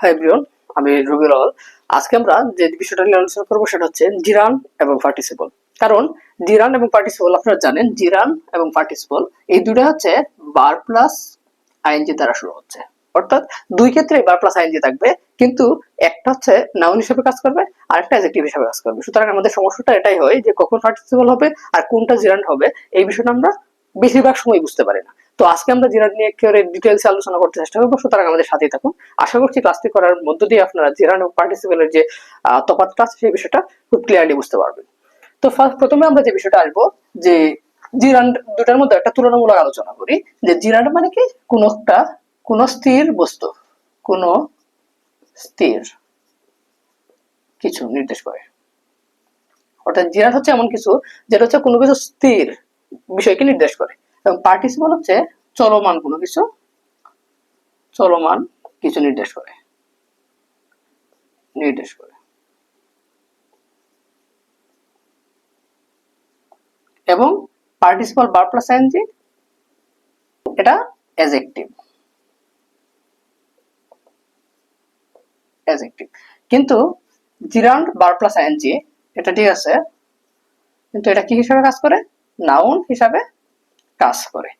High Brian আমি রুবেল আওয়াল। আজকে আমরা যে বিষয়টা নিয়ে আলোচনা করব সেটা হচ্ছে জিরান এবং পার্টিসিপল কারণ জিরান এবং পার্টিসিপল আপনারা জানেন, জিরান এবং পার্টিসিপল এই হচ্ছে বার প্লাস দ্বারা শুরু হচ্ছে। অর্থাৎ দুই ক্ষেত্রে বার প্লাস থাকবে, কিন্তু একটা হচ্ছে নাউন হিসেবে কাজ করবে আর একটা অ্যাজেক্টিভ হিসেবে কাজ করবে। সুতরাং আমাদের সমস্যাটা এটাই হয় যে কখন পার্টিসিপল হবে আর কোনটা জিরান হবে, এই বিষয়টা আমরা বেশিরভাগ সময় বুঝতে পারি না। তো আজকে আমরা জিরান নিয়ে একেবারে ডিটেলস আলোচনা করতে চেষ্টা করব। সুতরাং আমাদের সাথেই থাকুন। আশা করছি ক্লাসটি করার মধ্য দিয়ে আপনারা জিরান এবং পার্টিসিপেলের যে আহ, তফাৎটা আছে সেই বিষয়টা খুব ক্লিয়ারলি বুঝতে পারবেন। তো ফার্স্ট প্রথমে আমরা যে বিষয়টা আসব যে জিরান দুটার মধ্যে একটা তুলনামূলক আলোচনা করি। যে জিরান মানে কি? কোন একটা কোন স্থির বস্তু কোন স্থির কিছু নির্দেশ করে। অর্থাৎ জিরান হচ্ছে এমন কিছু যেটা হচ্ছে কোনো কিছু স্থির বিষয়কে নির্দেশ করে। এবং পার্টিসিপল হচ্ছে চলমান কোনো কিছু, চলমান কিছু নির্দেশ করে নির্দেশ করে। এবং পার্টিসিপাল বার প্লাস আইএনজি এটা অ্যাজেক্টিভ অ্যাজেক্টিভ কিন্তু জিরান্ড বার প্লাস আইএনজি এটা ঠিক আছে, কিন্তু এটা কি হিসাবে কাজ করে? নাউন হিসাবে কাজ করে।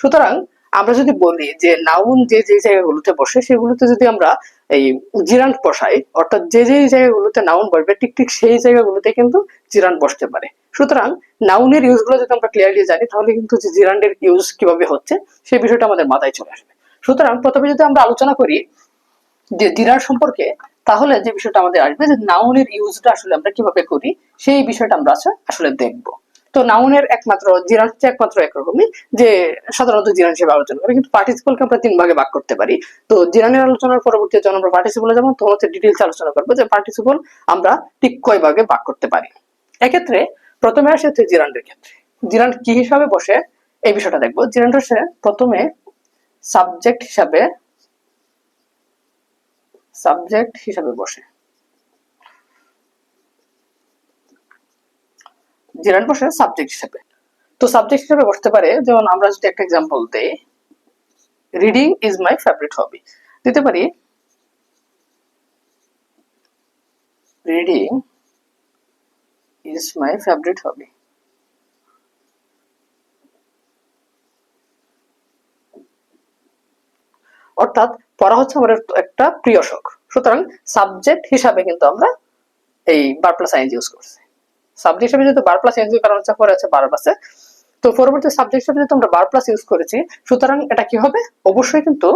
সুতরাং আমরা যদি বলি যে নাউন যে যে জায়গাগুলোতে বসে, সেগুলোতে যদি আমরা এই জিরান্ট বসাই, অর্থাৎ যে যে জায়গাগুলোতে নাউন বসবে, ঠিক ঠিক সেই জায়গাগুলোতে কিন্তু জিরান্ট বসতে পারে। সুতরাং নাউনের ইউজগুলো যদি আমরা ক্লিয়ারলি জানি, তাহলে কিন্তু যে জিরান্ডের ইউজ কীভাবে হচ্ছে, সেই বিষয়টা আমাদের মাথায় চলে আসবে। সুতরাং প্রথমে যদি আমরা আলোচনা করি যে জিরার সম্পর্কে, তাহলে যে বিষয়টা আমাদের আসবে যে নাউনের ইউজটা আসলে আমরা কীভাবে করি, সেই বিষয়টা আমরা আসলে দেখব। তো নাউনের একমাত্র জিরান হচ্ছে একমাত্র একরকমই, যে সাধারণত জিরান হিসেবে আলোচনা করি, কিন্তু পার্টিসিপলকে আমরা তিন ভাগে ভাগ করতে পারি। তো জিরানের আলোচনার পরবর্তী যখন আমরা পার্টিসিপলে যাব তখন হচ্ছে ডিটেলস আলোচনা করব যে পার্টিসিপল আমরা ঠিক কয় ভাগে ভাগ করতে পারি। এক্ষেত্রে প্রথমে আসে হচ্ছে জিরান্ডের ক্ষেত্রে। জিরান কি হিসাবে বসে? এই বিষয়টা দেখব। জিরান হচ্ছে প্রথমে সাবজেক্ট হিসাবে সাবজেক্ট হিসাবে বসে। জিরান্ড বসে সাবজেক্ট হিসাবে। তো সাবজেক্ট হিসাবে বসতে পারে, যেমন আমরা যদি একটা এক্সাম্পল দেই reading is my favourite hobby দিতে পারি reading is my favourite hobby অর্থাৎ পড়া হচ্ছে আমার একটা প্রিয় শখ। সুতরাং সাবজেক্ট হিসাবে কিন্তু আমরা এই বার প্লাস আইএনজি ইউজ করছি। সাবজেক্ট হিসাবে বার প্লাস আইএনজি কারণ হচ্ছে পরে আছে বার তো পরবর্তী সাবজেক্ট হিসাবে বার প্লাস ইউজ করেছি, সুতরাং এটা কি হবে? অবশ্যই কিন্তু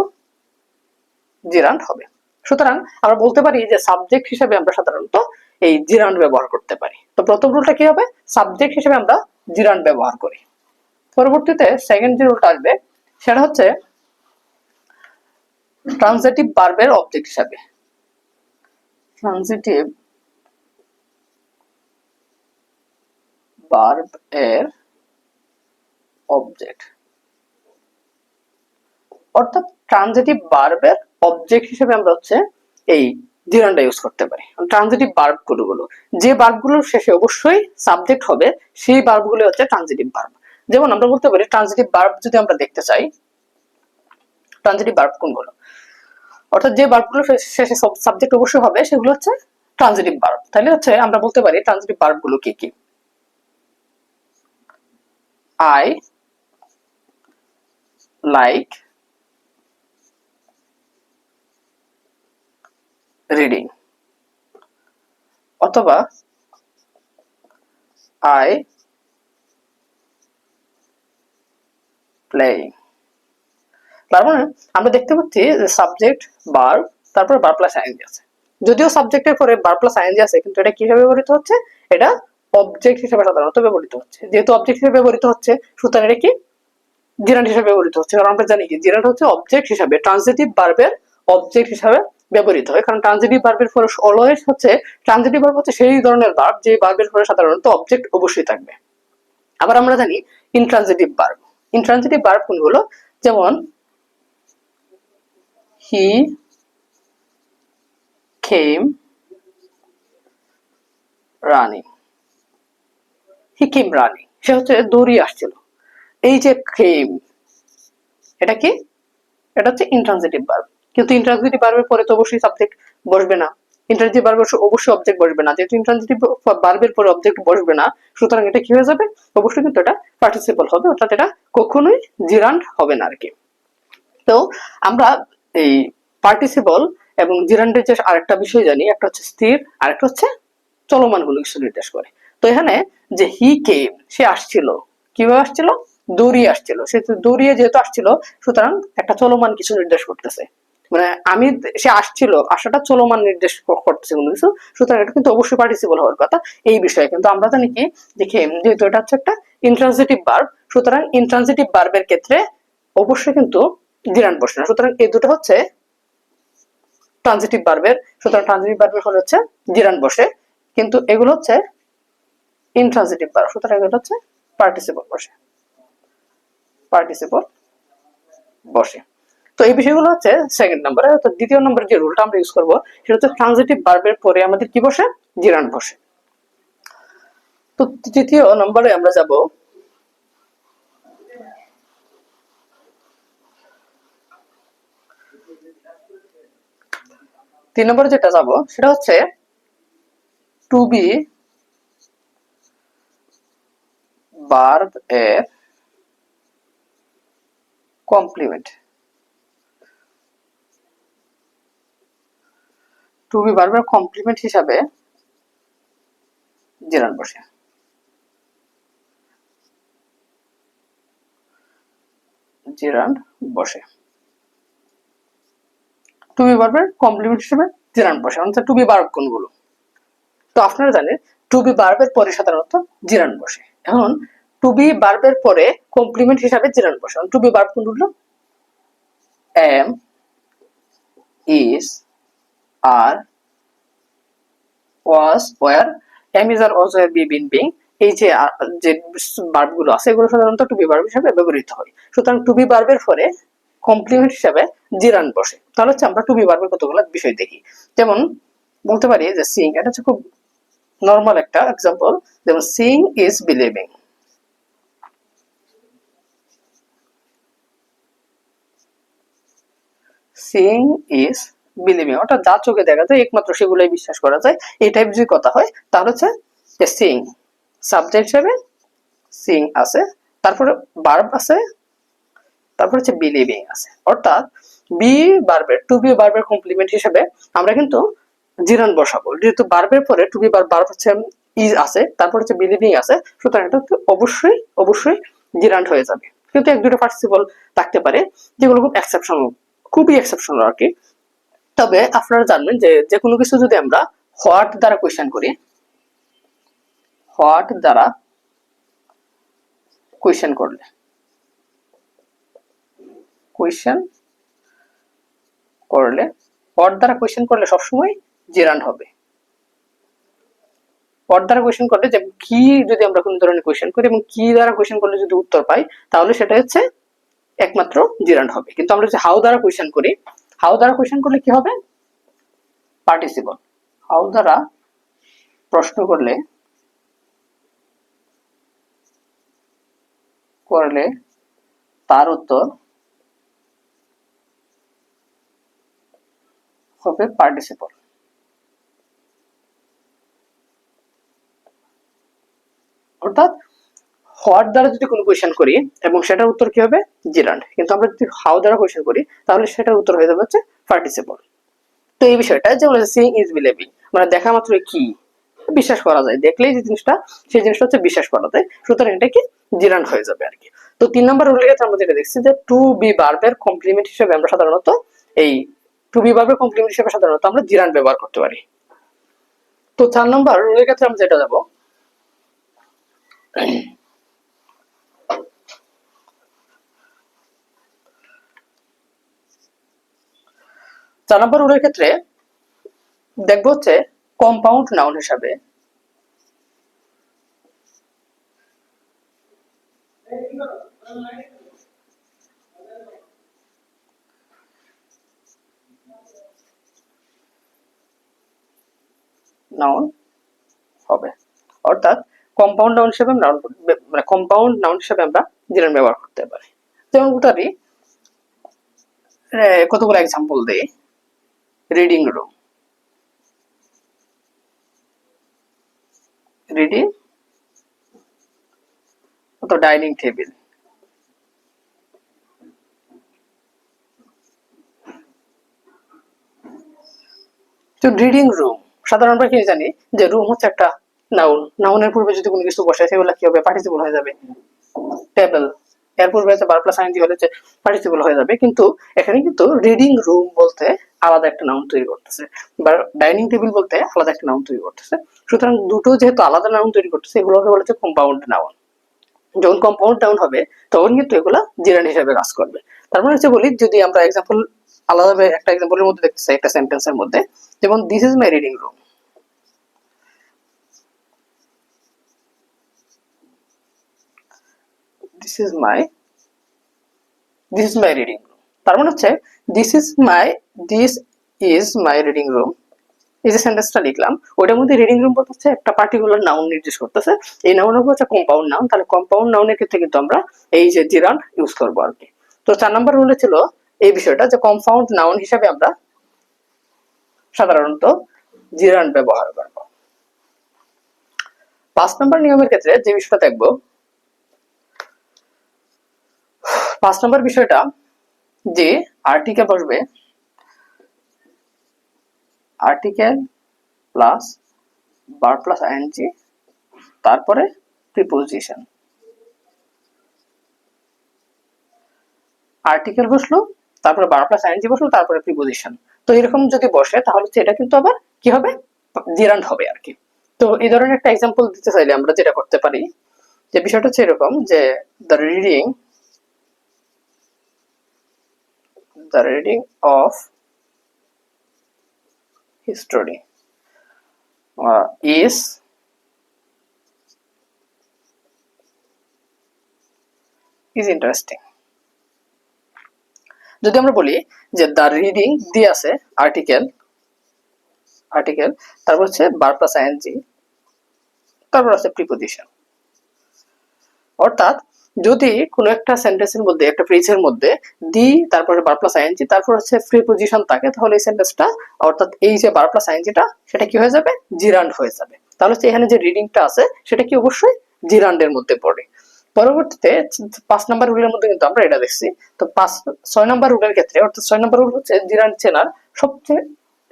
জিরান্ড হবে। সুতরাং আমরা বলতে পারি যে সাবজেক্ট হিসাবে আমরা সাধারণত এই জিরান্ড ব্যবহার করতে পারি। তো প্রথম রুলটা কি হবে? সাবজেক্ট হিসাবে আমরা জিরান্ড ব্যবহার করি। পরবর্তীতে সেকেন্ড যে রুলটা আসবে, সেটা হচ্ছে ট্রানজিটিভ ভার্বের অবজেক্ট হিসাবে। ট্রানজিটিভ ভার্ব এর অবজেক্ট অর্থাৎ ট্রানজিটিভ ভার্বের অবজেক্ট হিসেবে আমরা হচ্ছে এই জিরানটা ইউজ করতে পারি। ট্রানজিটিভ ভার্বগুলো গুলো যে ভার্বগুলোর শেষে অবশ্যই সাবজেক্ট হবে, সেই ভার্বগুলো হচ্ছে ট্রানজিটিভ ভার্ব যেমন আমরা বলতে পারি ট্রানজিটিভ ভার্ব যদি আমরা দেখতে চাই ট্রানজিটিভ ভার্ব কোনগুলো? অর্থাৎ যে ভার্বগুলো শেষে সাবজেক্ট অবশ্যই হবে, সেগুলো হচ্ছে ট্রানজিটিভ ভার্ব তাহলে হচ্ছে আমরা বলতে পারি ট্রানজিটিভ ভার্বগুলো কি কি? আই লাইক রিডিং অথবা আই প্লেইং তার মানে আমরা দেখতে পাচ্ছি সাবজেক্ট বার তারপর বার প্লাস আইএনজি আছে। যদিও সাবজেক্টের পরে বার প্লাস আইএনজি আছে, কিন্তু এটা কীভাবে ব্যবহৃত হচ্ছে? এটা অবজেক্ট হিসেবে সাধারণত ব্যবহৃত হচ্ছে। যেহেতু অবজেক্ট হিসেবে ব্যবহৃত হচ্ছে, সুতরাং এটা কি? জিরান্ড হিসেবে ব্যবহৃত হচ্ছে। কারণ আমরা জানি কি জিরান্ড হচ্ছে অবজেক্ট হিসাবে ট্রানজিটিভ ভার্বের অবজেক্ট হিসাবে ব্যবহৃত হয়। কারণ ট্রানজিটিভ ভার্বের পরে অলওয়েজ হচ্ছে ট্রানজিটিভ ভার্ব হচ্ছে সেই ধরনের ভার্ব যে ভার্বের পরে সাধারণত অবজেক্ট অবশ্যই থাকবে। আবার আমরা জানি ইনট্রানজিটিভ ভার্ব ইনট্রানজিটিভ ভার্ব কোনগুলো? যেমন হি came running came running সে হচ্ছে দৌড়িয়ে আসছিল। এই যে came এটা কি? এটা হচ্ছে ইন্ট্রানজিটিভ বার্ব কিন্তু ইন্ট্রান্সিটিভ ভার্বের পরে তো অবশ্যই সাবজেক্ট বসবে না। ইন্ট্রান্সিটিভ ভার্বের অবশ্যই অবজেক্ট বসবে না। যেহেতু ইন্ট্রান্সিটিভ ভার্বের পরে অবজেক্ট বসবে না, সুতরাং এটা কি হয়ে যাবে? অবশ্যই কিন্তু এটা পার্টিসিপল হবে, অর্থাৎ এটা কখনোই জিরান্ড হবে না আর কি তো আমরা এই পার্টিসিপল এবং জিরান্ডের যে আরেকটা বিষয় জানি, একটা হচ্ছে স্থির, আরেকটা হচ্ছে চলমানগুলো কিছু নির্দেশ করে। তো এখানে যে হি কে সে আসছিল। কীভাবে আসছিল? দৌড়িয়ে আসছিল। সে দৌড়িয়ে যেহেতু আসছিল, সুতরাং একটা চলমান কিছু নির্দেশ করতেছে। মানে আমি, সে আসছিল, আসাটা চলমান নির্দেশ করতেছে কোনো কিছু, সুতরাং এটা কিন্তু অবশ্যই পার্টিসিপল হওয়ার কথা এই বিষয়ে। কিন্তু আমরা জানি কি দেখে যেহেতু এটা হচ্ছে একটা ইন্ট্রান্সিটিভ বার্ব সুতরাং ইন্ট্রান্সিটিভ বার্বের ক্ষেত্রে অবশ্যই কিন্তু জিরান বসে না। সুতরাং এই দুটো হচ্ছে ট্রানজিটিভ বার্বের সুতরাং ট্রানজিটিভ বার্বের ফলে হচ্ছে জিরান বসে। কিন্তু এগুলো হচ্ছে ইনট্রানজিটিভ বার্ব সুতরাং এগুলো হচ্ছে পার্টিসিপল বসে। পার্টিসিপল বসে। তো এই বিষয়গুলো হচ্ছে সেকেন্ড নাম্বারে তো দ্বিতীয় নম্বর যে রুলটা আমরা ইউজ করব, সেটা হচ্ছে ট্রানজিটিভ বার্বের পরে আমাদের কি বসে? জিরান বসে। তো তৃতীয় নম্বরে আমরা যাব। তিন নম্বরে যেটা যাব, সেটা হচ্ছে টু বি বার্ব এর কমপ্লিমেন্ট। টু বি বার্বের কমপ্লিমেন্ট হিসাবে জেরান বসে। জিরান বসে। টু বি বার্বের কমপ্লিমেন্ট হিসেবে জিরান বসে। অর্থাৎ টু বি বার্ব কোনগুলো? তো আপনারা জানেন, টু বি বার্বের পরে সাধারণত জিরান বসে। এখন টু বি বার্বের পরে কমপ্লিমেন্ট হিসাবে জিরান বসে টু বি বার্ব কোনগুলো am is are was were am is are was were be been being এই যে যে বার্বগুলো আছে, এগুলো সাধারণত টু বি বার্ব হিসাবে ব্যবহৃত হয়। সুতরাং টু বি বার্বের পরে কমপ্লিমেন্ট হিসাবে জিরান বসে। তাহলে হচ্ছে আমরা টু বি বার্বের কতগুলো বিষয় দেখি। যেমন, বলতে পারি যে সিং এটা হচ্ছে খুব নর্মাল একটা এক্সাম্পল যেমন seeing is believing seeing is believing অর্থাৎ যা চোখে দেখা যায়, একমাত্র সেগুলোই বিশ্বাস করা যায়। এই টাইপ যদি কথা হয়, তাহলে হচ্ছে সিং সাবজেক্ট হিসেবে সিং আছে, তারপরে বার্ব আছে, তারপর হচ্ছে বিলিভিং আছে। অর্থাৎ বি বার্বের টু বি বার্বের কমপ্লিমেন্ট হিসেবে আমরা কিন্তু জিরান বসাবো। যেহেতু বার্বের পরে টু বি বার বার্ব হচ্ছে ইজ আছে, তারপর হচ্ছে বিলিভিং আছে, সুতরাং এটা অবশ্যই অবশ্যই জিরান হয়ে যাবে। কিন্তু এক দুটো পার্টিসিপল থাকতে পারে, যেগুলো খুব এক্সেপশনাল খুবই এক্সেপশনাল আর কি। তবে আপনারা জানবেন যে যে কোনো কিছু যদি আমরা হোয়াট দ্বারা কোয়েশ্চেন করি হোয়াট দ্বারা কোয়েশ্চেন করলে কোয়েশ্চেন করলে পর দ্বারা কোয়েশ্চেন করলে সবসময় জেরান হবে। পর দ্বারা কোয়েশ্চেন করলে যে কি যদি আমরা কোন ধরনের কোয়েশ্চেন করি এবং কি দ্বারা কোয়েশ্চেন করলে যদি উত্তর পাই, তাহলে সেটা হচ্ছে একমাত্র জিরান হবে। কিন্তু আমরা যদি হাউ দ্বারা কোয়েশ্চেন করি হাউ দ্বারা কোয়েশ্চেন করলে কি হবে? পার্টিসিপল হাউ দ্বারা প্রশ্ন করলে করলে তার উত্তর হবে পার্টিসিপল অর্থাৎ হোয়াট দ্বারা যদি কোনো কোয়েশন করি, এবং সেটার উত্তর কি হবে? জিরান্ড কিন্তু আমরা যদি হাউ দ্বারা কোয়েশ্চেন করি, তাহলে সেটার উত্তর হয়ে যাবে হচ্ছে পার্টিসিপল তো এই বিষয়টা যেমন সিং ইজ বিলিভিং মানে দেখা মাত্র কি? বিশ্বাস করা যায়। দেখলেই যে জিনিসটা, সেই জিনিসটা হচ্ছে বিশ্বাস করা যায়। সুতরাং এটা কি? জিরান্ড হয়ে যাবে আর কি। তো তিন নম্বর রুলের ক্ষেত্রে আমরা যেটা দেখছি যে টু বি বার্বের কমপ্লিমেন্ট হিসেবে আমরা সাধারণত এই টু বি বার্বের কমপ্লিমেন্ট হিসেবে সাধারণত আমরা জিরান্ড ব্যবহার করতে পারি। তো চার নম্বর রুলের ক্ষেত্রে আমরা যেটা যাব চার নম্বর রুলের ক্ষেত্রে দেখব হচ্ছে কম্পাউন্ড নাউন হিসাবে। নাউন হবে। অর্থাৎ কম্পাউন্ড নাউন হিসেবে নাউন মানে কম্পাউন্ড নাউন হিসেবে আমরা জিরান ব্যবহার করতে পারি। যেমন পারি কতগুলো এক্সাম্পল দেই। রিডিং রুম রিডিং তো ডাইনিং টেবিল তো রিডিং রুম সাধারণ আমরা কি জানি? যে রুম হচ্ছে একটা নাউন নাউনের পূর্বে যদি কোনো কিছু বসে, সেগুলো কি হবে? পার্টিসিপল হয়ে যাবে। টেবিলের পূর্বে হচ্ছে বার প্লাস আইন হলে পার্টিসিপল হয়ে যাবে। কিন্তু এখানে কিন্তু রিডিং রুম বলতে আলাদা একটা নাউন তৈরি করতেছে। বা ডাইনিং টেবিল বলতে আলাদা একটা নাউন তৈরি করতেছে। সুতরাং দুটো যেহেতু আলাদা নাউন তৈরি করতেছে, এগুলোকে বলা হচ্ছে কম্পাউন্ড নাউন যখন কম্পাউন্ড নাউন হবে, তখন কিন্তু এগুলো জিরান হিসেবে কাজ করবে। তার মানে হচ্ছে বলি, যদি আমরা এক্সাম্পল আলাদাভাবে একটা এক্সাম্পলের মধ্যে দেখতে চাই, একটা সেন্টেন্সের মধ্যে, যেমন this is my reading room this is my this is my reading room তার মানে হচ্ছে this is my this is my reading room এই যে সেন্টেন্সটা লিখলাম ওটার মধ্যে রিডিং রুম বলতে হচ্ছে একটা পার্টিকুলার নাউন নির্দেশ করতেছে। এই নাউন হচ্ছে কম্পাউন্ড নাউন তাহলে কম্পাউন্ড নাউনের ক্ষেত্রে কিন্তু আমরা এই যে জিরান ইউজ করব আর কি। তো চার নাম্বার রুলে ছিল এই বিষয়টা যে কম্পাউন্ড নাউন হিসাবে আমরা সাধারণত জিরান ব্যবহার করব। পাঁচ নম্বর নিয়মের ক্ষেত্রে যে বিষয়টা দেখব, পাঁচ নম্বর বিষয়টা যে আর্টিকেল বসবে আর্টিকেল প্লাস বার প্লাস আইএনজি তারপরে প্রিপোজিশন আর্টিকেল বসল, তারপরে বার প্লাস আইএনজি বসল, তারপরে প্রিপোজিশন তো এরকম যদি বসে, তাহলে এটা কিন্তু আবার কি হবে? জিরান্ড হবে আর কি। তো এই ধরনের একটা এক্সাম্পল দিতে চাইলে আমরা যেটা করতে পারি, যে বিষয়টা হচ্ছে এরকম যে the reading the reading of history. Uh, is is interesting. যদি আমরা বলি যে দ্য রিডিং দিয়ে আছে আর্টিকেল আর্টিকেল তারপর হচ্ছে বার প্লাস আইএনজি তারপর আছে প্রিপোজিশন অর্থাৎ যদি কোনো একটা সেন্টেন্সের মধ্যে, একটা ফ্রেজের মধ্যে দি তারপরে বার প্লাস আইএনজি তারপর হচ্ছে প্রিপোজিশন থাকে, তাহলে এই সেন্টেন্সটা অর্থাৎ এই যে বার প্লাস আইএনজিটা সেটা কি হয়ে যাবে? জিরান্ড হয়ে যাবে। তাহলে হচ্ছে এখানে যে রিডিংটা আছে, সেটা কি অবশ্যই জিরান্ডের মধ্যে পড়ে। পরবর্তীতে পাঁচ নাম্বার রুলের মধ্যে কিন্তু আমরা এটা দেখছি। তো পাঁচ, ছয় নাম্বার রুলের ক্ষেত্রে, অর্থাৎ ছয় নাম্বার রুল হচ্ছে জিরান্ড চেনার সবচেয়ে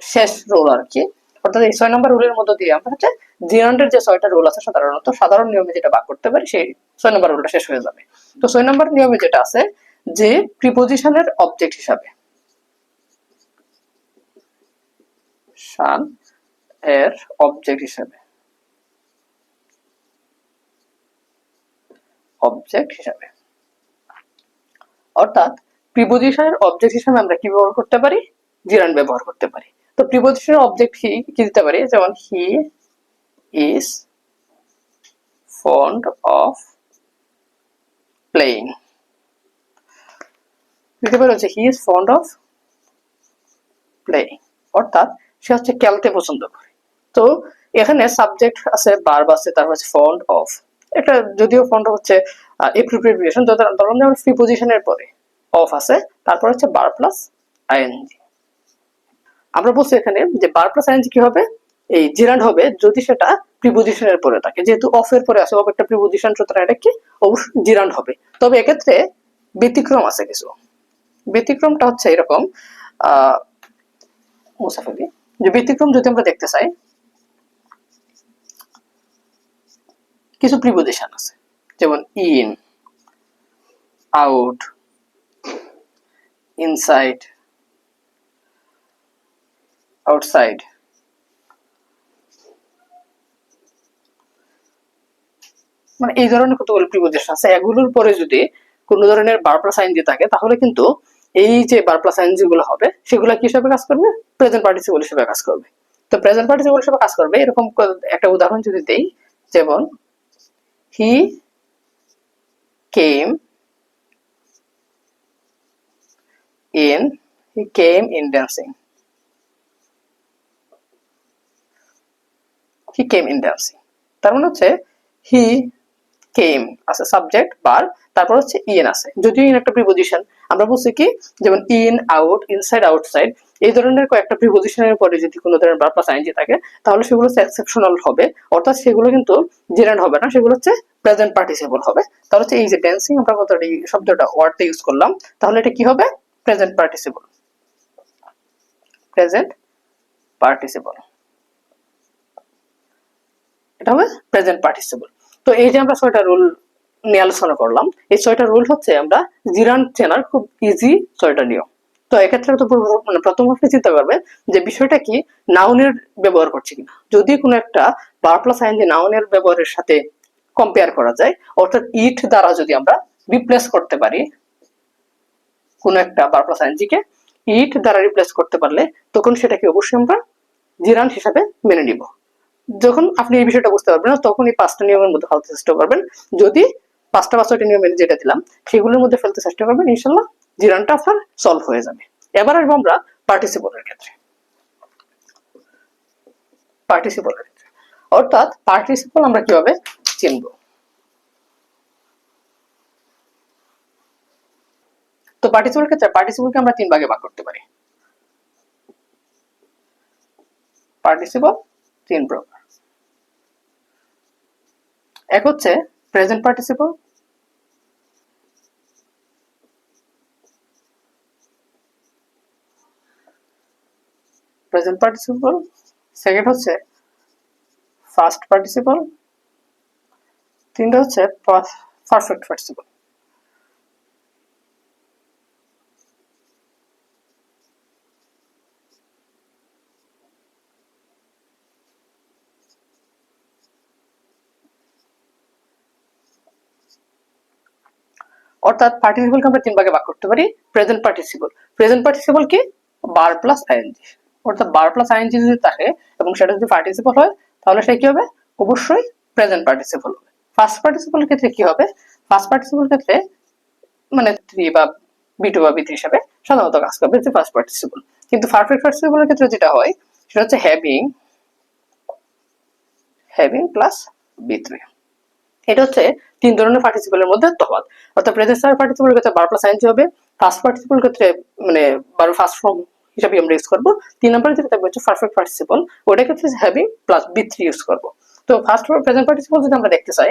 শেষ রোল আর কি। অর্থাৎ এই ছয় নাম্বার রুলের মধ্যে দিয়ে আমরা হচ্ছে জিরান্ডের যে ছয়টা রুল আছে সাধারণত, সাধারণ নিয়মে যেটা বাক করতে পারি, সেই ছয় নাম্বার রুলটা শেষ হয়ে যাবে। তো ছয় নাম্বার নিয়মে যেটা আছে যে প্রিপোজিশনের অবজেক্ট হিসাবে শান এর অবজেক্ট হিসাবে অবজেক্ট হিসাবে। অর্থাৎ প্রিপোজিশনের অবজেক্ট হিসাবে আমরা কি ব্যবহার করতে পারি? জিরান ব্যবহার করতে পারি। তো প্রিপোজিশনের অবজেক্ট কি কি দিতে পারি? যেমন he is fond of playing দিতে পারি he is fond of playing অর্থাৎ সে হচ্ছে খেলতে পছন্দ করে। তো এখানে সাবজেক্ট আছে বার্ব আছে তারপর হচ্ছে ফন্ড অফ এটা যদিও ফন্ড হচ্ছে এপ্রিপ্রিয়েশন তো ধরুন যেমন প্রিপোজিশনের পরে অফ আছে, তারপর হচ্ছে বার প্লাস আইএনজি আমরা বলছি এখানে যে বার প্লাস আইএনজি কি হবে? এই জিরান্ড হবে যদি সেটা প্রিপোজিশনের পরে থাকে। যেহেতু অফ এর পরে আছে অফ একটা প্রিপোজিশন সুতরাং এটা কি? অবশ্যই জিরান্ড হবে। তবে এক্ষেত্রে ব্যতিক্রম আছে কিছু। ব্যতিক্রমটা হচ্ছে এরকম, আহ, মুসাফিরি যে ব্যতিক্রম যদি আমরা দেখতে চাই, কিছু প্রিপোজিশন আছে। যেমন ইন আউট ইনসাইড আউটসাইড মানে এই ধরনের কতগুলো প্রিপোজিশন আছে, এগুলোর পরে যদি কোনো ধরনের বার প্লাস আইন দিয়ে থাকে, তাহলে কিন্তু এই যে বার প্লাস আইন যেগুলো হবে, সেগুলো কি হিসাবে কাজ করবে? প্রেজেন্ট পার্টিসিপল হিসেবে কাজ করবে। তো প্রেজেন্ট পার্টিসিপল হিসেবে কাজ করবে, এরকম একটা উদাহরণ যদি দেই, যেমন he came in, he came in dancing. He came in dancing. তার মানে হচ্ছে হি কেম আছে সাবজেক্ট বার তারপর হচ্ছে ইএন আছে। যদিও ইন একটা প্রিপোজিশন আমরা বলছি কি, যেমন ইন আউট ইনসাইড আউটসাইড এই ধরনের কয়েকটা প্রিপোজিশনের পরে যদি কোনো ধরনের ভার্ব প্লাস আইএনজি থাকে, তাহলে সেগুলো হচ্ছে এক্সেপশনাল হবে। অর্থাৎ সেগুলো কিন্তু জেনারেল হবে না, সেগুলো হচ্ছে প্রেজেন্ট পার্টিসিপল হবে। তাহলে হচ্ছে এই যে ড্যান্সিং আমরা কথাটা এই শব্দটা ওয়ার্ডটা ইউজ করলাম, তাহলে এটা কি হবে? প্রেজেন্ট পার্টিসিপল প্রেজেন্ট পার্টিসিপল এটা হবে প্রেজেন্ট পার্টিসিপল তো এই যে আমরা ছয়টা রুল নিয়ে আলোচনা করলাম, এই ছয়টা রুল হচ্ছে আমরা জিরান চেনার খুব ইজি ছয়টা নিয়ম। তো এক্ষেত্রে তো মানে প্রথম আপনি চিন্তা করবেন যে বিষয়টা কি নাউনের ব্যবহার করছে কিনা। যদি কোনো একটা বার প্লাস আইন যে নাউনের ব্যবহারের সাথে কম্পেয়ার করা যায়, অর্থাৎ ইট দ্বারা যদি আমরা রিপ্লেস করতে পারি, কোনো একটা বার প্লাস আইনজিকে ইট দ্বারা রিপ্লেস করতে পারলে, তখন সেটাকে অবশ্যই আমরা জিরান হিসাবে মেনে নিব। যখন আপনি এই বিষয়টা বুঝতে পারবেন, তখন এই পাঁচটা নিয়মের মধ্যে ফেলতে চেষ্টা করবেন। যদি পাঁচটা বা ছয়টা নিয়ম যেটা দিলাম, সেগুলোর মধ্যে ফেলতে চেষ্টা করবেন, ইনশাল্লাহ জিরানটা আপনার সলভ হয়ে যাবে। এবার আসব আমরা পার্টিসিপলের ক্ষেত্রে। পার্টিসিপলের অর্থাৎ পার্টিসিপল আমরা কীভাবে চিনব? তো পার্টিসিপল ক্ষেত্রে পার্টিসিপলকে আমরা তিন ভাগে ভাগ করতে পারি। পার্টিসিপল তিন প্রকার। এক হচ্ছে present participle present participle second হচ্ছে ফার্স্ট পার্টিসিপল তিনটা হচ্ছে পারফেক্ট পার্টিসিপল অর্থাৎ পার্টিসিপলকে আমরা তিন ভাগে ভাগ করতে পারি প্রেজেন্ট পার্টিসিপল প্রেজেন্ট পার্টিসিপল কি? বার প্লাস আইএনজি অর্থাৎ বার প্লাস আইএনজি যদি থাকে এবং সেটা যদি পার্টিসিপল হয়, তাহলে সেটা কি হবে? অবশ্যই প্রেজেন্ট পার্টিসিপল হবে। ফার্স্ট পার্টিসিপল ক্ষেত্রে কি হবে? ফার্স্ট পার্টিসিপল ক্ষেত্রে মানে থ্রি বা বি টু বা বি থ্রি হিসাবে সাধারণত কাজ করবে যে ফার্স্ট পার্টিসিপল কিন্তু পারফেক্ট পার্টিসিপলের ক্ষেত্রে যেটা হয়, সেটা হচ্ছে having having plus B three এটা হচ্ছে তিন ধরনের পার্টিসিপলের মধ্যে তফাৎ। অর্থাৎ প্রেজেন্ট পার্টিসিপলের ক্ষেত্রে বার প্লাস আইনজি হবে ফার্স্ট পার্টিসিপল ক্ষেত্রে মানে বার ফার্স্ট ফর্ম হিসাবে আমরা ইউজ করব। তিন নম্বরে যেটা থাকবে হচ্ছে পারফেক্ট পার্টিসিপল ওটা ক্ষেত্রে having plus B three use করব। তো ফার্স্ট প্রেজেন্ট পার্টিসিপল যদি আমরা দেখতে চাই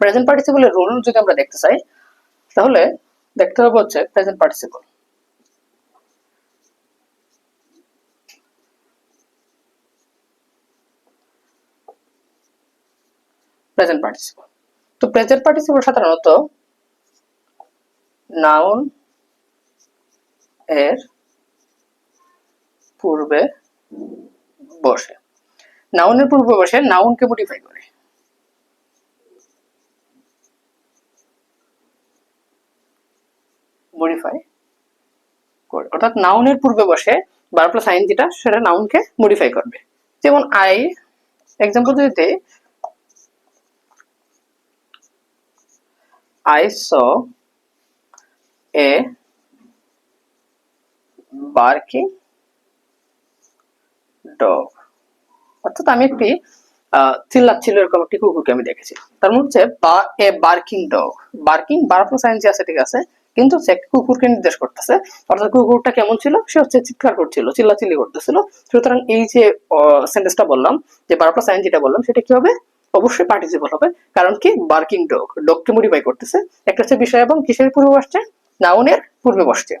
প্রেজেন্ট পার্টিসিপলের রুল যদি আমরা দেখতে চাই, তাহলে দেখতে হবে হচ্ছে প্রেজেন্ট পার্টিসিপল প্রেজেন্ট পার্টিসিপল তো প্রেজেন্ট পার্টিসিপল সাধারণত নাউন এর পূর্বে বসে। নাউনের পূর্বে বসে নাউনকে মডিফাই করে। মডিফাই করে। অর্থাৎ নাউনের পূর্বে বসে বার প্লাস আইন যেটা সেটা নাউনকে মডিফাই করবে। যেমন আই এক্সাম্পল যদি I saw a barking dog অর্থাৎ আমি একটি চিল্লাচ্ছিল এরকম একটি কুকুরকে আমি দেখেছি। তার মধ্যে হচ্ছে এ বার্কিং ডগ বার্কিং বার প্লাস আইন আছে, ঠিক আছে, কিন্তু সে কুকুরকে নির্দেশ করতেছে। অর্থাৎ কুকুরটা কেমন ছিল? সে হচ্ছে চিৎকার করছিল, চিল্লাচিল্লি করতেছিল। সুতরাং এই যে সেন্টেন্সটা বললাম, যে বার প্লাস আইন যেটা বললাম, সেটা কি হবে? অবশ্যই পার্টিসিপল হবে। কারণ কি? বার্কিং ডগ ডগকে মডিফাই করতেছে। একটা হচ্ছে বিষয় এবং কিসের পূর্বে বসছে? নাউনের পূর্বে বসছে।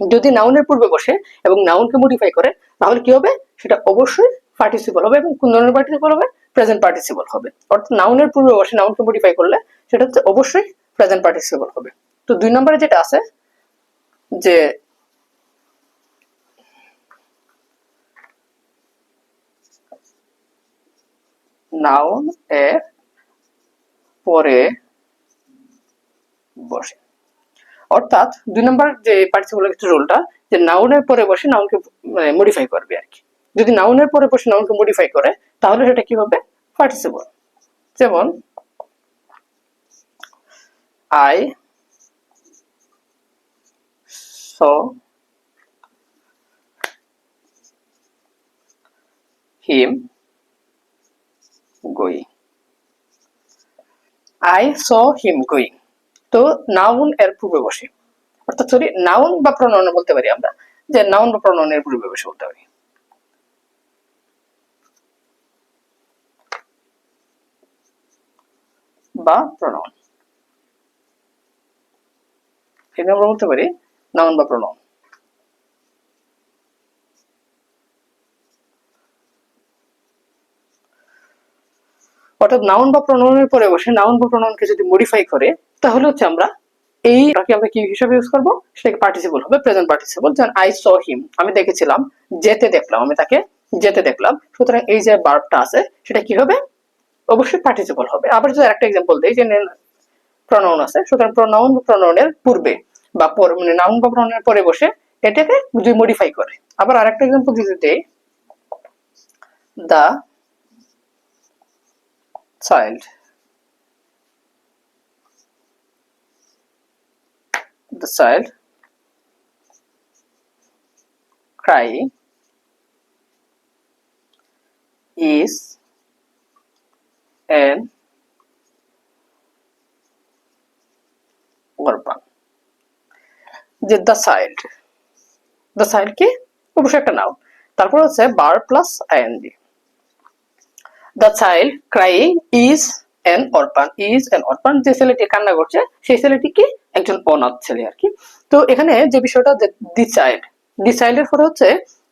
যদি নাউনের পূর্বে বসে এবং নাউনকে মডিফাই করে, তাহলে কি হবে? সেটা অবশ্যই পার্টিসিপল হবে এবং কোন ধরনের পার্টিসিপল হবে? প্রেজেন্ট পার্টিসিপল হবে। অর্থাৎ নাউনের পূর্বে বসে নাউনকে মডিফাই করলে সেটা হচ্ছে অবশ্যই প্রেজেন্ট পার্টিসিপল হবে। তো দুই নম্বরে যেটা আছে, যে নাউন এর পরে বসে। অর্থাৎ দুই নম্বর যে পার্টিসিপলের ক্ষেত্রে রোলটা যে নাউনের পরে বসে নাউনকে মানে মডিফাই করবে আর কি। যদি নাউনের পরে বসে নাউনকে মডিফাই করে, তাহলে সেটা কি হবে? পার্টিসিপল যেমন I saw him going I saw him going তো নাউন এর পূর্বে বসে অর্থাৎ সরি নাউন বা প্রণয়ন বলতে পারি আমরা। যে নাউন বা প্রণয়নের পূর্বে বসে বলতে পারি বা প্রণয়ন এটা আমরা বলতে পারি নাউন বা প্রণয়ন অর্থাৎ নাউন বা প্রণয়নের পরে বসে নাউন বা প্রণয়নকে যদি মডিফাই করে, তাহলে হচ্ছে আমরা এইটাকে আমরা কি হিসাবে ইউজ করব? সেটাকে পার্টিসিপল হবে প্রেজেন্ট পার্টিসিপল যেমন আই স হিম আমি দেখেছিলাম, যেতে দেখলাম, আমি তাকে যেতে দেখলাম। সুতরাং এই যে বার্বটা আছে, সেটা কি হবে? অবশ্যই পার্টিসিপল হবে। আবার যদি একটা এক্সাম্পল দিই, যে প্রনাউন আছে, সুতরাং প্রনাউন প্রনাউনের পূর্বে বা পর মানে নাউন বা প্রনাউনের পরে বসে এটাকে যদি মডিফাই করে। আবার আরেকটা এক্সাম্পল দিতে দেই the child. The child crying is an orphan যে দ্য চাইল্ড দ্য চাইল্ড কি? অবশ্যই একটা নাও তারপর হচ্ছে বার plus ING the child crying is an orphan is an orphan যে ছেলেটি কান্না করছে, সেই ছেলেটি কি একজন অনাথ ছেলে আর কি। তো এখানে যে বিষয়টা দি চাইল্ড দি চাইল্ডের পরে হচ্ছে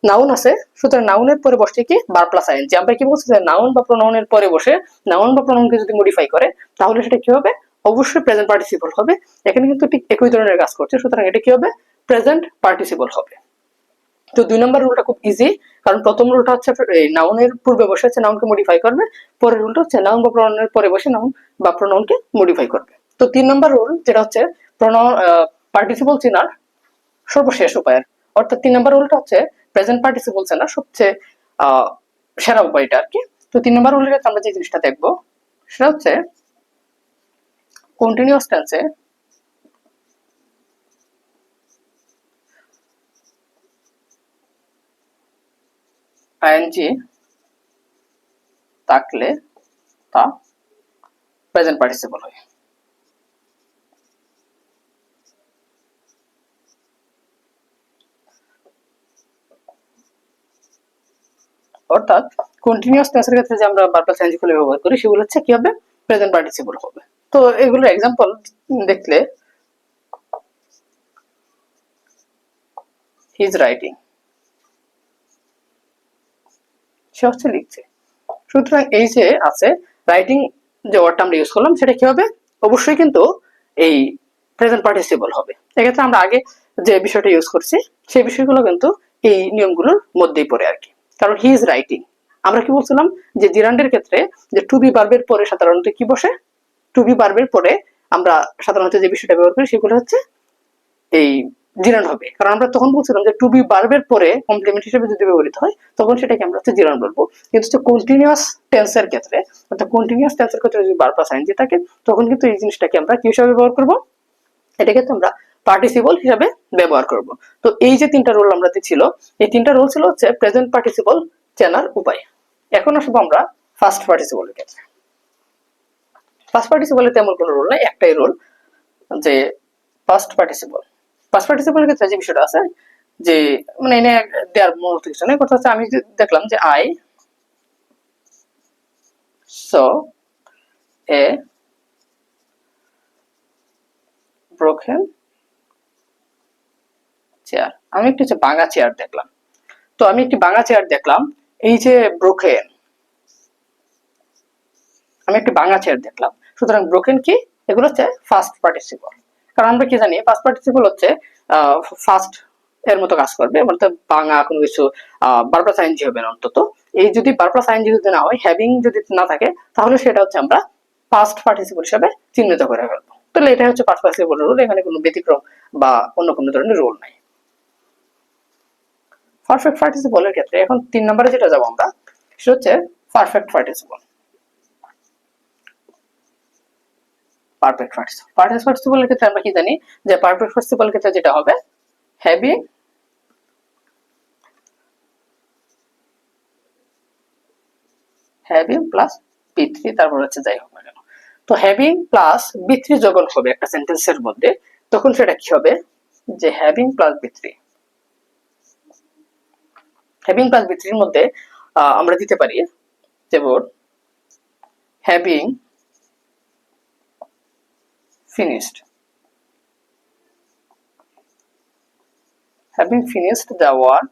নাউন আছে। সুতরাং নাউনের পরে বসছে কি? বার প্লাস আইন যে আমরা কি বলছি যে নাউন বা প্রোনাউনের পরে বসে নাউন বা প্রোনাউনকে যদি মডিফাই করে, তাহলে সেটা কি হবে? অবশ্যই প্রেজেন্ট পার্টিসিপল হবে। এখানে কিন্তু ঠিক একই ধরনের কাজ করছে। সুতরাং এটা কি হবে? প্রেজেন্ট পার্টিসিপল হবে। তো দুই নম্বর রুলটা খুব ইজি কারণ প্রথম রুলটা হচ্ছে নাউনের পূর্বে বসে আছে নাউনকে মডিফাই করবে, পরের রুলটা হচ্ছে নাউন বা প্রনাউনের পরে বসে নাউন বা প্রনাউনকে মডিফাই করবে। তো তিন নম্বর রুল যেটা হচ্ছে প্রনাউন পার্টিসিপল চেনার সর্বশেষ উপায়। অর্থাৎ তিন নম্বর রুলটা হচ্ছে প্রেজেন্ট পার্টিসিপল চেনার সবচেয়ে সেরা উপায়টা আর কি। তো তিন নম্বর রুলের আমরা যে জিনিসটা দেখব, সেটা হচ্ছে কন্টিনিউয়াস টেন্সে আইএনজি থাকলে তা প্রেজেন্ট পার্টিসিপল হয়। অর্থাৎ কন্টিনিউয়াস টেন্সের ক্ষেত্রে যে আমরা বারবার চেঞ্জ করে ব্যবহার করি, সেগুলো হচ্ছে কি হবে প্রেজেন্ট পার্টিসিপল হবে। তো এগুলো এক্সাম্পল দেখলে হি ইজ রাইটিং সে হচ্ছে লিখছে। সুতরাং এই যে আছে রাইটিং যে ওয়ার্ডটা আমরা ইউজ করলাম, সেটা কি হবে? অবশ্যই কিন্তু এই প্রেজেন্ট পার্টিসিপল হবে। এক্ষেত্রে আমরা আগে যে বিষয়টা ইউজ করছি, সেই বিষয়গুলো কিন্তু এই নিয়মগুলোর মধ্যেই পড়ে আর কি। কারণ হি ইজ রাইটিং আমরা কি বলছিলাম? যে জিরান্ডের ক্ষেত্রে যে টু বি বার্বের পরে সাধারণত কি বসে? টু বি বার্বের পরে আমরা সাধারণত যে বিষয়টা ব্যবহার করি, সেগুলো হচ্ছে এই জিরান হবে। কারণ আমরা তখন বলছিলাম যে টু বি বার্বের পরে কমপ্লিমেন্ট হিসেবে যদি ব্যবহৃত হয়, তখন সেটাকে আমরা হচ্ছে জিরান বলব। কিন্তু হচ্ছে কন্টিনিউয়াস টেন্সের ক্ষেত্রে, অর্থাৎ কন্টিনিউয়াস টেন্সের ক্ষেত্রে যদি বার প্লাস আইনজি থাকে, তখন কিন্তু এই জিনিসটাকে আমরা কি হিসাবে ব্যবহার করব? এটাকে তো আমরা পার্টিসিপল হিসাবে ব্যবহার করব। তো এই যে তিনটা রোল আমরা ছিল এই তিনটা রোল ছিল হচ্ছে প্রেজেন্ট পার্টিসিপল চেনার উপায়। এখন আসব আমরা ফার্স্ট পার্টিসিপলের ক্ষেত্রে। ফার্স্ট পার্টিসিপলের তেমন কোনো রোল নাই, একটাই রোল যে ফার্স্ট পার্টিসিপল ফার্স্ট পার্টিসিপলের ক্ষেত্রে যে বিষয়টা আছে, যে মানে এনে দেওয়ার নেই কথা হচ্ছে আমি দেখলাম যে I saw a broken chair আমি একটি হচ্ছে বাঙা চেয়ার দেখলাম। তো আমি একটি বাঙা চেয়ার দেখলাম, এই যে ব্রোকেন আমি একটি বাঙা চেয়ার দেখলাম। সুতরাং ব্রোকেন কি? এগুলো হচ্ছে ফার্স্ট পার্টিসিপল কারণ আমরা কি জানি ফার্স্ট পার্টিসিপল হচ্ছে ফার্স্ট এর মতো কাজ করবে অর্থাৎ বাঙা কোনো কিছু বারপ্লাস আইনজি হবে না অন্তত। এই যদি বারপ্লাস আইনজি যদি না হয় হ্যাভিং যদি না থাকে, তাহলে সেটা হচ্ছে আমরা ফার্স্ট পার্টিসিপল হিসাবে চিহ্নিত করে ফেলব। তাহলে এটা হচ্ছে ফার্স্ট পার্টিসিপল রুল এখানে কোনো ব্যতিক্রম বা অন্য কোনো ধরনের রুল নাই। পারফেক্ট পার্টিসিপলের ক্ষেত্রে এখন তিন নম্বরে যেটা যাব আমরা, সেটা হচ্ছে perfect participle perfect participle perfect পার্টিসিপলের ক্ষেত্রে আমরা কি জানি যে পারফেক্ট পার্টিসিপলের ক্ষেত্রে যেটা হবে heavy heavy plus P three তারপর হচ্ছে যাই হোক তো হ্যাভিং প্লাস বি থ্রি যখন হবে একটা সেন্টেন্সের মধ্যে, তখন সেটা কি হবে? যে having plus B three having plus B থ্রির মধ্যে আমরা দিতে পারি যেমন having finished. Having finished the work,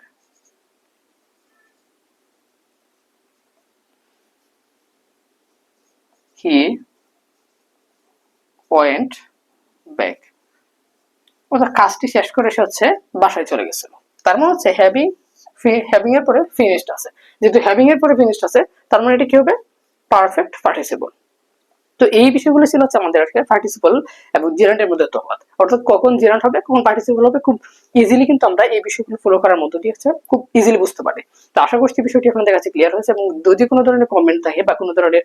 he went back. অর্থাৎ কাজটি শেষ করে সে হচ্ছে বাসায় চলে গেছিল। তার মানে হচ্ছে হ্যাভিং হ্যাভিং এর পরে ফিনিশড আছে। যেহেতু হ্যাভিং এর পরে ফিনিশড আছে, তার মানে এটা কি হবে? পারফেক্ট পার্টিসিপল তো এই বিষয়গুলো ছিল হচ্ছে আমাদের আজকে পার্টিসিপল এবং জিরান্টের মধ্যে তফাৎ। অর্থাৎ কখন জিরান্ট হবে, কখন পার্টিসিপল হবে, খুব ইজিলি কিন্তু আমরা এই বিষয়গুলো ফলো করার মধ্য দিয়ে হচ্ছে খুব ইজিলি বুঝতে পারি। তো আশা করছি বিষয়টি আপনাদের কাছে ক্লিয়ার হয়েছে এবং যদি কোনো ধরনের কমেন্ট থাকে বা কোনো ধরনের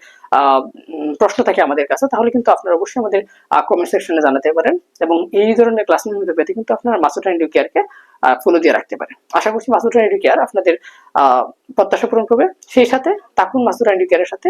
প্রশ্ন থাকে আমাদের কাছে, তাহলে কিন্তু আপনারা অবশ্যই আমাদের কমেন্ট সেকশনে জানাতে পারেন এবং এই ধরনের ক্লাস নিয়মিত পেতে কিন্তু আপনারা মাসুদ রাইন্ডু কেয়ারকে ফলো দিয়ে রাখতে পারেন। আশা করছি মাসুদ রাইন্ডু কেয়ার আপনাদের প্রত্যাশা পূরণ করবে। সেই সাথে থাকুন মাসুদ রাইন্ডু কেয়ারের সাথে।